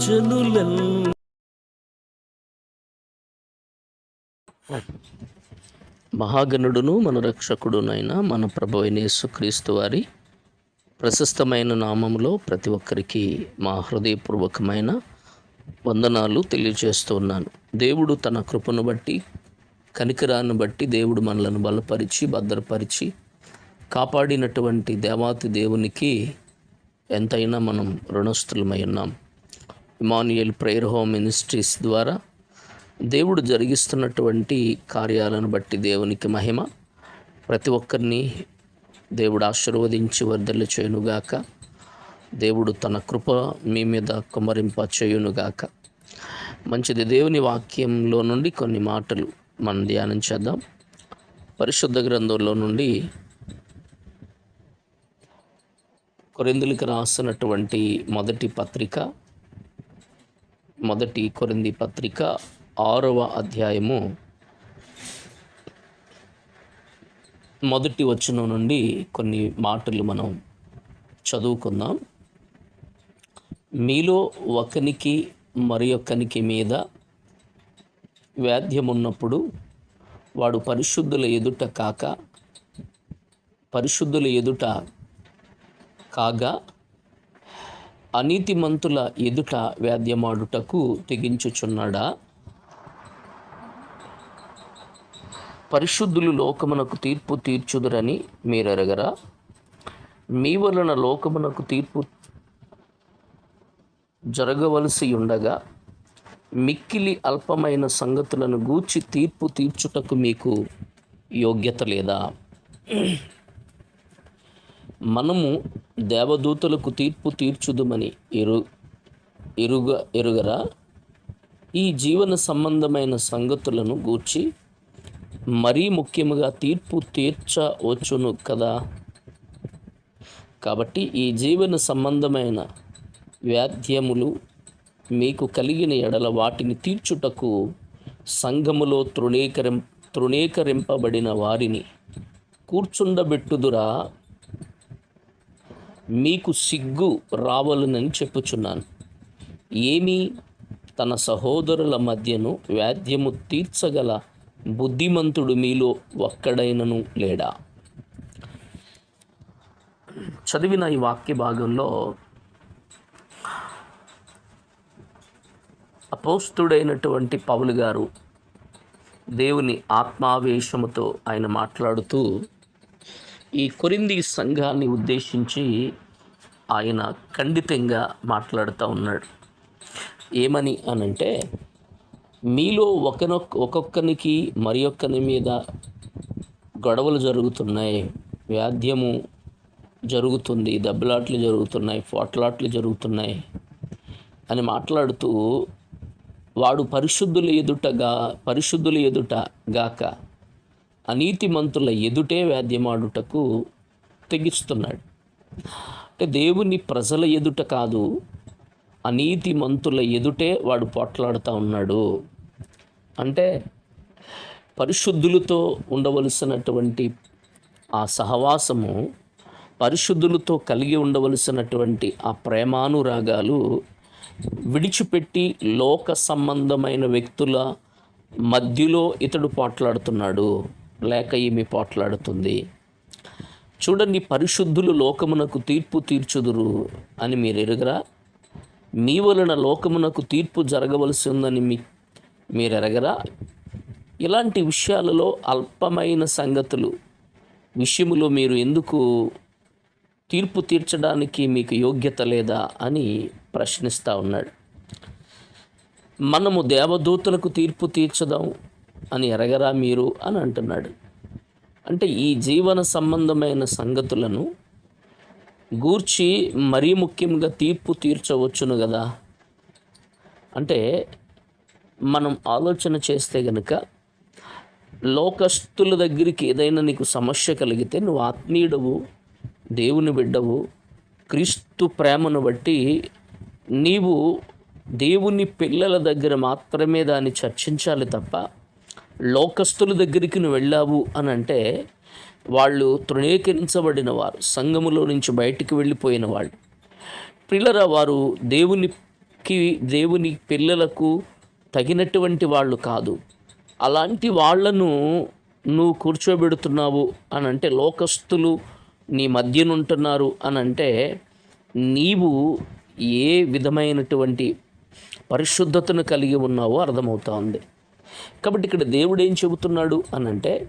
జనులన్ మహాగణుడును మన రక్షకుడునైన మన ప్రభు అయిన యేసుక్రీస్తు వారి ప్రశస్తమైన నామములో ప్రతి ఒక్కరికి మా హృదయపూర్వకమైన వందనాలు తెలియజేస్తున్నాను దేవుడు తన కృపను బట్టి కనికరాన్ని బట్టి దేవుడు మనలను బలపరిచి భద్రపరిచి కాపాడినటువంటి దేవాతి దేవునికి ఎంతైనా మనం రుణస్థులమై ఉన్నాం. ఇమానుయల్ ప్రేయర్ హోమ్ మినిస్ట్రీస్ ద్వారా దేవుడు జరిగిస్తున్నటువంటి కార్యాలను బట్టి దేవునికి మహిమ. ప్రతి ఒక్కరిని దేవుడు ఆశీర్వదించి వర్ధలు చేయునుగాక. దేవుడు తన కృప మీ మీద కుమరింప చేయునుగాక. మంచిది దేవుని వాక్యంలో నుండి కొన్ని మాటలు మనం ధ్యానం చేద్దాం. పరిశుద్ధ గ్రంథంలో నుండి కొరిందులకు రాసినటువంటి మొదటి పత్రిక మొదటి కొరింది పత్రిక ఆరవ అధ్యాయము. మొదటి వచనం నుండి కొన్ని మాటలు మనం చదువుకుందాం. మీలో ఒకనికి మరి ఒకనికి మీద వ్యాధ్యమున్నప్పుడు వాడు పరిశుద్ధుల ఎదుట కాక పరిశుద్ధుల ఎదుట కాగా అనీతిమంతుల ఎదుట వ్యాధ్యమాడుటకు తెగించుచున్నాడా? పరిశుద్ధులు లోకమునకు తీర్పు తీర్చుదురని మీరెరగరా? మీ వలన లోకమునకు తీర్పు జరగవలసి ఉండగా మిక్కిలి అల్పమైన సంగతులను గూర్చి తీర్పు తీర్చుటకు మీకు యోగ్యత లేదా? మనము దేవదూతలకు తీర్పు తీర్చుదుమని ఎరు ఎరుగ ఎరుగరా ఈ జీవన సంబంధమైన సంగతులను గూర్చి మరీ ముఖ్యముగా తీర్పు తీర్చవచ్చును కదా? కాబట్టి ఈ జీవన సంబంధమైన వ్యాధ్యములు మీకు కలిగిన ఎడల వాటిని తీర్చుటకు సంఘములో తృణీకరిం తృణీకరింపబడిన వారిని కూర్చుండబెట్టుదురా? మీకు సిగ్గు రావాలనని చెప్పుచున్నాను. ఏమీ తన సహోదరుల మధ్యను వ్యాధ్యము తీర్చగల బుద్ధిమంతుడు మీలో ఒక్కడైనను లేడా? చదివిన ఈ వాక్య భాగంలో అపోస్తుడైనటువంటి పౌలు గారు దేవుని ఆత్మావేశముతో ఆయన మాట్లాడుతూ ఈ కొరింది సంఘాన్ని ఉద్దేశించి ఆయన ఖండితంగా మాట్లాడుతూ ఉన్నాడు. ఏమని అనంటే మీలో ఒకనొక్క ఒక్కొక్కనికి మరి ఒక్కని మీద గొడవలు జరుగుతున్నాయి వ్యాధ్యము జరుగుతుంది దెబ్బలాట్లు జరుగుతున్నాయి పోట్లాట్లు జరుగుతున్నాయి అని మాట్లాడుతూ వాడు పరిశుద్ధుల ఎదుటగా పరిశుద్ధుల ఎదుట గాక అనీతిమంతుల ఎదుటే వ్యాధ్యమాడుటకు తెగిస్తున్నాడు. అంటే దేవుని ప్రజల ఎదుట కాదు అనీతిమంతుల ఎదుటే వాడు పోట్లాడుతూ ఉన్నాడు. అంటే పరిశుద్ధులతో ఉండవలసినటువంటి ఆ సహవాసము పరిశుద్ధులతో కలిగి ఉండవలసినటువంటి ఆ ప్రేమానురాగాలు విడిచిపెట్టి లోక సంబంధమైన వ్యక్తుల మధ్యలో ఇతడు పోట్లాడుతున్నాడు. లేక ఈమె పోట్లాడుతుంది. చూడండి పరిశుద్ధులు లోకమునకు తీర్పు తీర్చుదురు అని మీరు ఎరుగరా? మీ వలన లోకమునకు తీర్పు జరగవలసి ఉందని మీ మీరు ఎరగరా? ఇలాంటి విషయాలలో అల్పమైన సంగతులు విషయములో మీరు ఎందుకు తీర్పు తీర్చడానికి మీకు యోగ్యత లేదా అని ప్రశ్నిస్తూ ఉన్నాడు. మనము దేవదూతలకు తీర్పు తీర్చదాం. అని ఎరగరా మీరు అని అంటున్నాడు. అంటే ఈ జీవన సంబంధమైన సంగతులను గూర్చి మరీ ముఖ్యంగా తీర్పు తీర్చవచ్చును కదా అంటే మనం ఆలోచన చేస్తే గనుక లోకస్తుల దగ్గరికి ఏదైనా నీకు సమస్య కలిగితే నువ్వు ఆత్మీయుడవు దేవుని బిడ్డవు క్రీస్తు ప్రేమను బట్టి నీవు దేవుని పిల్లల దగ్గర మాత్రమే దాన్ని చర్చించాలి తప్ప లోకస్తుల దగ్గరికి నువ్వు వెళ్ళావు అని అంటే వాళ్ళు తృణీకరించబడిన వారు సంఘములో నుంచి బయటికి వెళ్ళిపోయిన వాళ్ళు. పిల్లల వారు దేవునికి దేవుని పిల్లలకు తగినటువంటి వాళ్ళు కాదు. అలాంటి వాళ్ళను నువ్వు కూర్చోబెడుతున్నావు అని అంటే లోకస్తులు నీ మధ్యనుంటున్నారు అని అంటే నీవు ఏ విధమైనటువంటి పరిశుద్ధతను కలిగి ఉన్నావో అర్థమవుతా ఉంది. కాబట్టి ఇక్కడ దేవుడు ఏం చెబుతున్నాడు అని అంటే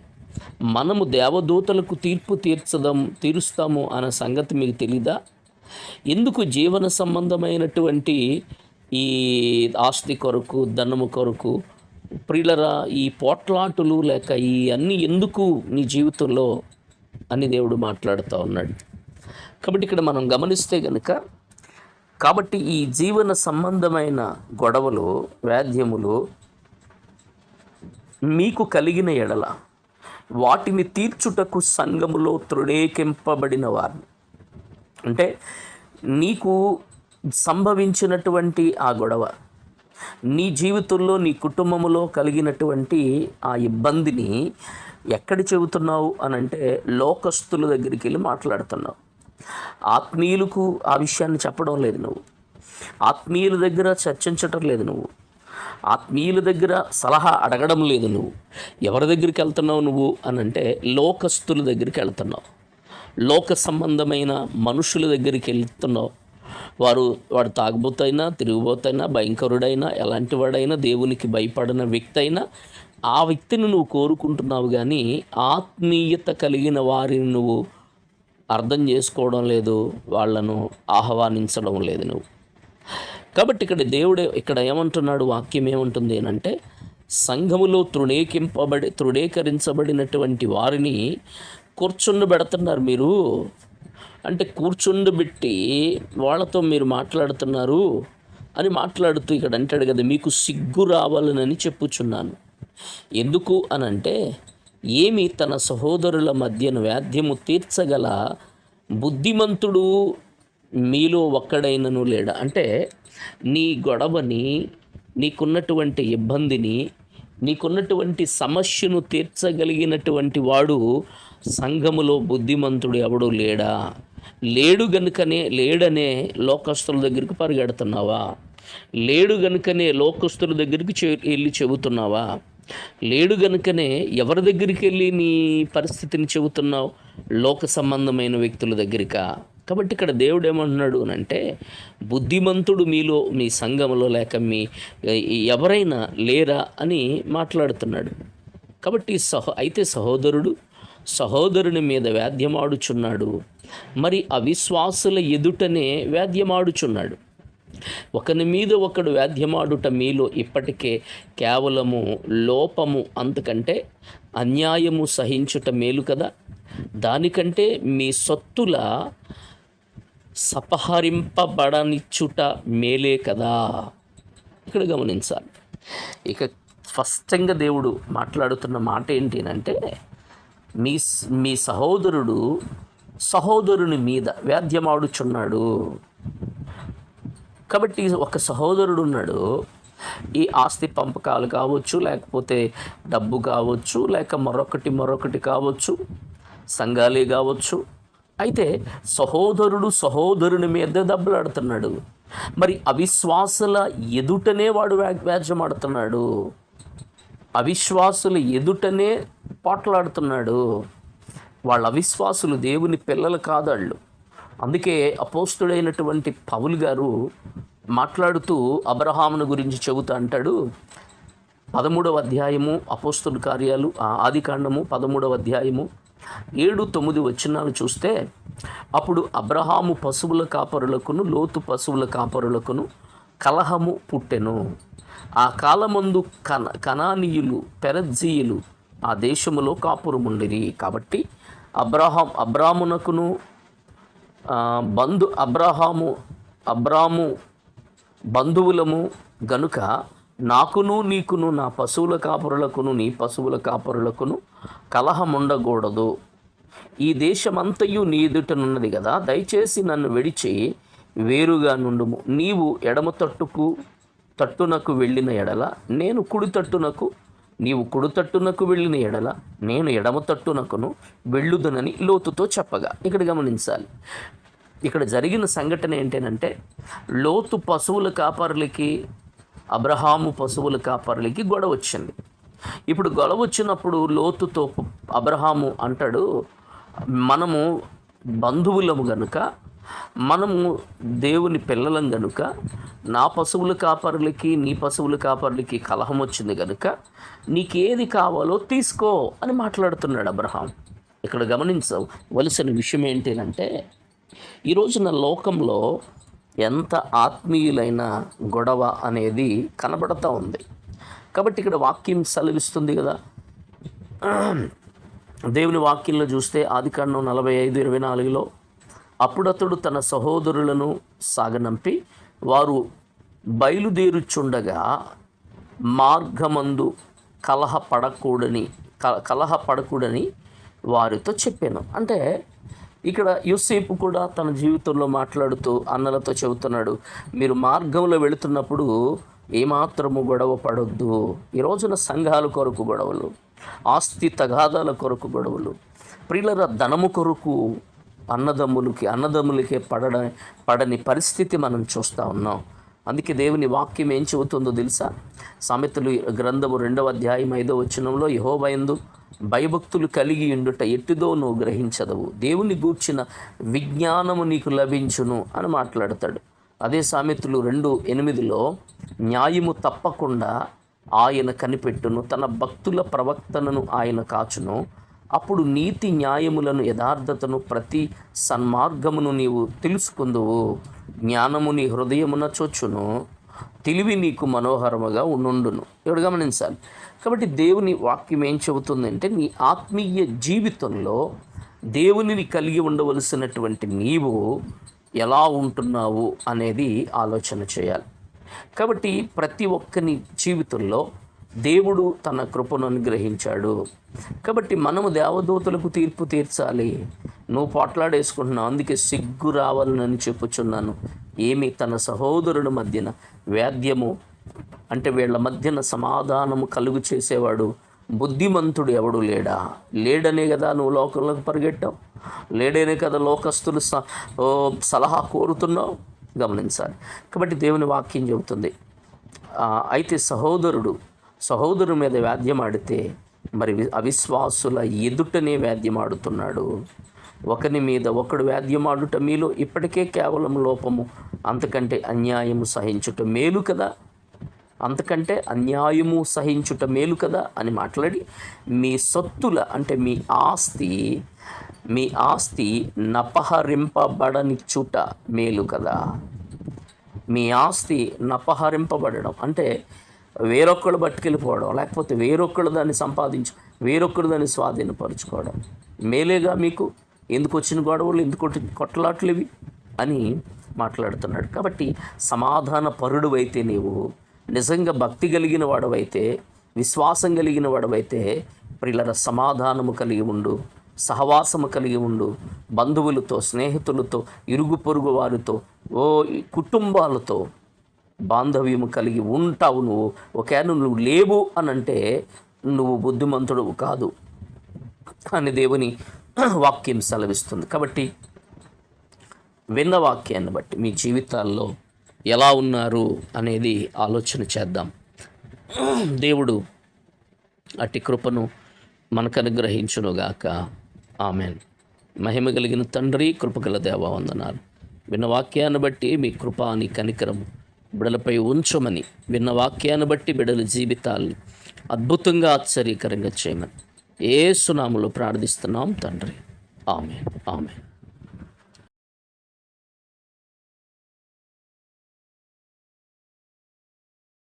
మనము దేవదూతలకు తీర్పు తీర్చదాం తీరుస్తాము అన్న సంగతి మీకు తెలీదా? ఎందుకు జీవన సంబంధమైనటువంటి ఈ ఆస్తి కొరకు ధనము కొరకు ప్రియులరా ఈ పోట్లాటులు లేక ఈ అన్నీ ఎందుకు నీ జీవితంలో అని దేవుడు మాట్లాడుతూ ఉన్నాడు. కాబట్టి ఇక్కడ మనం గమనిస్తే కనుక కాబట్టి ఈ జీవన సంబంధమైన గొడవలు వ్యాధ్యములు మీకు కలిగిన ఎడల వాటిని తీర్చుటకు సంఘములో తృణేకింపబడిన వారిని. అంటే నీకు సంభవించినటువంటి ఆ గొడవ నీ జీవితంలో నీ కుటుంబంలో కలిగినటువంటి ఆ ఇబ్బందిని ఎక్కడ చెబుతున్నావు అని అంటే లోకస్తుల దగ్గరికి వెళ్ళి మాట్లాడుతున్నావు. ఆత్మీయులకు ఆ విషయాన్ని చెప్పడం లేదు నువ్వు. ఆత్మీయుల దగ్గర చర్చించటం లేదు నువ్వు. ఆత్మీయుల దగ్గర సలహా అడగడం లేదు నువ్వు. ఎవరి దగ్గరికి వెళ్తున్నావు నువ్వు అని అంటే లోకస్తుల దగ్గరికి వెళ్తున్నావు. లోక సంబంధమైన మనుషుల దగ్గరికి వెళ్తున్నావు. వారు వాడు తాగుబోతైనా తిరుగుబోతైనా భయంకరుడైనా ఎలాంటి వాడైనా దేవునికి భయపడిన వ్యక్తి అయినా ఆ వ్యక్తిని నువ్వు కోరుకుంటున్నావు కానీ ఆత్మీయత కలిగిన వారిని నువ్వు అర్థం చేసుకోవడం లేదు వాళ్ళను ఆహ్వానించడం లేదు నువ్వు. కాబట్టి ఇక్కడ దేవుడే ఇక్కడ ఏమంటున్నాడు వాక్యం ఏమంటుంది అంటే సంఘములో తృణీకింపబడి తృణీకరించబడినటువంటి వారిని కూర్చుండబెడుతున్నారు మీరు. అంటే కూర్చుండబెట్టి వాళ్ళతో మీరు మాట్లాడుతున్నారు అని మాట్లాడుతూ ఇక్కడ అంటాడు కదా మీకు సిగ్గు రావాలనని చెప్పుచున్నాను. ఎందుకు అని అంటే ఏమి తన సహోదరుల మధ్యన వ్యాధ్యము తీర్చగల బుద్ధిమంతుడు మీలో ఒక్కడైనను లేడా? అంటే నీ గొడవని నీకున్నటువంటి ఇబ్బందిని నీకున్నటువంటి సమస్యను తీర్చగలిగినటువంటి వాడు సంఘములో బుద్ధిమంతుడు ఎవడు లేడా? లేడు గనుకనే లేడనే లోకస్తుల దగ్గరికి పరిగెడుతున్నావా? లేడు గనుకనే లోకస్తుల దగ్గరికి చె- వెళ్ళి చెబుతున్నావా? లేడు గనుకనే ఎవరి దగ్గరికి వెళ్ళి నీ పరిస్థితిని చెబుతున్నావు? లోక సంబంధమైన వ్యక్తుల దగ్గరికా? కాబట్టి ఇక్కడ దేవుడు ఏమంటున్నాడు అని అంటే బుద్ధిమంతుడు మీలో మీ సంఘంలో లేక మీ ఎవరైనా లేరా? అని మాట్లాడుతున్నాడు. కాబట్టి సహో అయితే సహోదరుడు సహోదరుని మీద వ్యాధ్యమాడుచున్నాడు. మరి అవిశ్వాసుల ఎదుటనే వ్యాధ్యమాడుచున్నాడు. ఒకని మీద ఒకడు వ్యాధ్యమాడుట మీలో ఇప్పటికే కేవలము లోపము అంతకంటే అన్యాయము సహించుట మేలు కదా. దానికంటే మీ సొత్తుల సపహరింపబడనిచ్చుట మేలే కదా? ఇక్కడ గమనించాలి. ఇక స్పష్టంగా దేవుడు మాట్లాడుతున్న మాట ఏంటినంటే మీ మీ సహోదరుడు సహోదరుని మీద వ్యాధ్యమాడుచున్నాడు. కాబట్టి ఒక సహోదరుడు ఉన్నాడు. ఈ ఆస్తి పంపకాలు కావచ్చు లేకపోతే డబ్బు కావచ్చు లేక మరొకటి మరొకటి కావచ్చు సంఘాలే కావచ్చు అయితే సహోదరుడు సహోదరుని మీద దెబ్బలాడుతున్నాడు. మరి అవిశ్వాసుల ఎదుటనే వాడు వ్యా- వ్యాజ్యమాడుతున్నాడు. అవిశ్వాసుల ఎదుటనే పాటలాడుతున్నాడు. వాళ్ళ అవిశ్వాసులు దేవుని పిల్లలు కాదాళ్ళు. అందుకే అపోస్తుడైనటువంటి పౌలు గారు మాట్లాడుతూ అబ్రహామును గురించి చెబుతా అంటాడు. పదమూడవ అధ్యాయము అపోస్తుల కార్యాలు ఆ ఆదికాండము పదమూడవ అధ్యాయము ఏడు తొమ్మిది వచనాలు చూస్తే అప్పుడు అబ్రహాము పశువుల కాపరులకును లోతు పశువుల కాపరులకును కలహము పుట్టెను. ఆ కాలమందు కన కనానీయులు పెరజ్జీయులు ఆ దేశములో కాపురముండిరి. కాబట్టి అబ్రహాం అబ్రామునకును బంధు అబ్రహాము అబ్రాము బంధువులము గనుక నాకును నీకును నా పశువుల కాపరులకును నీ పశువుల కాపరులకును కలహముండకూడదు ఈ దేశమంతయు నీ ఎదుటనున్నది కదా దయచేసి నన్ను విడిచి వేరుగా నుండుము. నీవు ఎడమ తట్టుకు తట్టునకు వెళ్ళిన ఎడల నేను కుడి తట్టునకు నీవు కుడి తట్టునకు వెళ్ళిన ఎడల నేను ఎడమ తట్టునకును వెళ్ళుదనని లోతుతో చెప్పగా. ఇక్కడ గమనించాలి. ఇక్కడ జరిగిన సంఘటన ఏంటంటే లోతు పశువుల కాపరులకి అబ్రహాము పశువుల కాపర్లకి గొడవ వచ్చింది. ఇప్పుడు గొడవ వచ్చినప్పుడు లోతుతో అబ్రహాము అంటాడు మనము బంధువులము గనుక మనము దేవుని పిల్లలం గనుక నా పశువుల కాపరులకి నీ పశువుల కాపరులకి కలహం వచ్చింది గనుక నీకేది కావాలో తీసుకో అని మాట్లాడుతున్నాడు అబ్రహాం ఇక్కడ గమనించవలసిన విషయం ఏంటంటే ఈరోజు నా లోకంలో ఎంత ఆత్మీయులైన గొడవ అనేది కనబడతా ఉంది. కాబట్టి ఇక్కడ వాక్యం సెలవిస్తుంది కదా. దేవుని వాక్యంలో చూస్తే ఆది కాండం నలభై ఐదు ఇరవై నాలుగులో అప్పుడతడు తన సహోదరులను సాగనంపి వారు బయలుదేరుచుండగా మార్గమందు కలహ పడకూడని క- కలహపడకూడని వారితో చెప్పాను. అంటే ఇక్కడ యూసేపు కూడా తన జీవితంలో మాట్లాడుతూ అన్నలతో చెబుతున్నాడు మీరు మార్గంలో వెళుతున్నప్పుడు ఏమాత్రము గొడవ పడొద్దు. ఈ రోజున సంఘాల కొరకు గొడవలు ఆస్తి తగాదాల కొరకు గొడవలు ప్రియుల ధనము కొరకు అన్నదమ్ములకి అన్నదమ్ములకే పడడ పడని పరిస్థితి మనం చూస్తూ ఉన్నాం. అందుకే దేవుని వాక్యం ఏం చెబుతుందో తెలుసా? సామెతలు గ్రంథము రెండవ అధ్యాయం ఐదో వచనంలో యహోబయందు భయభక్తులు కలిగి ఉండుట ఎట్టిదో నువ్వు గ్రహించదవు. దేవుని గూర్చిన విజ్ఞానము నీకు లభించును అని మాట్లాడతాడు. అదే సామెతలు రెండు ఎనిమిదిలో న్యాయము తప్పకుండా ఆయన కనిపెట్టును తన భక్తుల ప్రవక్తనను ఆయన కాచును. అప్పుడు నీతి న్యాయములను యథార్థతను ప్రతి సన్మార్గమును నీవు తెలుసుకుందువు. జ్ఞానము నీ హృదయమున చొచ్చును తెలివి నీకు మనోహరముగా ఉండును ఇక్కడ గమనించాలి. కాబట్టి దేవుని వాక్యం ఏం చెబుతుందంటే నీ ఆత్మీయ జీవితంలో దేవునిని కలిగి ఉండవలసినటువంటి నీవు ఎలా ఉంటున్నావు అనేది ఆలోచన చేయాలి. కాబట్టి ప్రతి ఒక్కని జీవితంలో దేవుడు తన కృపను అనుగ్రహించాడు. కాబట్టి మనము దేవదూతలకు తీర్పు తీర్చాలి. నువ్వు పోట్లాడేసుకుంటున్నావు అందుకే సిగ్గు రావాలని చెప్పుచున్నాను. ఏమి తన సహోదరుడి మధ్యన వేద్యము అంటే వీళ్ళ మధ్యన సమాధానము కలుగు చేసేవాడు బుద్ధిమంతుడు ఎవడు లేడా? లేడనే కదా నువ్వు లోకంలోకి పరిగెట్టావు. లేడనే కదా లోకస్తులు స ఓ సలహా కోరుతున్నావు. గమనించాలి. కాబట్టి దేవుని వాక్యం చెబుతుంది. అయితే సహోదరుడు సహోదరు మీద వ్యాధ్యమాడితే మరి అవిశ్వాసుల ఎదుటనే వ్యాధ్యమాడుతున్నాడు. ఒకని మీద ఒకడు వ్యాధ్యమాడుట మీలో ఇప్పటికే కేవలం లోపము. అంతకంటే అన్యాయము సహించుట మేలు కదా? అంతకంటే అన్యాయము సహించుట మేలు కదా? అని మాట్లాడి మీ సొత్తుల అంటే మీ ఆస్తి మీ ఆస్తి నపహరింపబడనిచ్చుట మేలు కదా? మీ ఆస్తి నపహరింపబడడం అంటే వేరొక్కడు పట్టుకెళ్ళిపోవడం లేకపోతే వేరొక్కడు దాన్ని సంపాదించు వేరొక్కడు దాన్ని స్వాధీనపరచుకోవడం. మేలేగా మీకు? ఎందుకు వచ్చిన గొడవలు? ఎందుకు కొట్టలాట్లు కొట్లాట్లు ఇవి? అని మాట్లాడుతున్నాడు. కాబట్టి సమాధాన పరుడువైతే నీవు నిజంగా భక్తి కలిగిన వాడవైతే విశ్వాసం కలిగిన వాడవైతే ప్రిల్లర సమాధానము కలిగి ఉండు సహవాసము కలిగి ఉండు బంధువులతో స్నేహితులతో ఇరుగు పొరుగు వారితో ఓ కుటుంబాలతో బాంధవ్యము కలిగి ఉంటావు నువ్వు. ఒకవేళ నువ్వు లేవు అని అంటే నువ్వు బుద్ధిమంతుడు కాదు. అని దేవుని వాక్యం సెలవిస్తుంది. కాబట్టి విన్న వాక్యాన్ని బట్టి మీ జీవితాల్లో ఎలా ఉన్నారు అనేది ఆలోచన చేద్దాం. దేవుడు అట్టి కృపను మనకు అనుగ్రహించునుగాక. ఆమెన్. మహిమ కలిగిన తండ్రి కృపగల దేవ వందనాలు. విన్న వాక్యాన్ని బట్టి మీ కృప నీ కనికరం బిడలపై ఉంచమని విన్న వాక్యాన్ని బట్టి బిడల జీవితాల్ని అద్భుతంగా ఆశ్చర్యకరంగా చేయమని. ఏ సునాములో ప్రార్థిస్తున్నాం తండ్రి. ఆమె ఆమె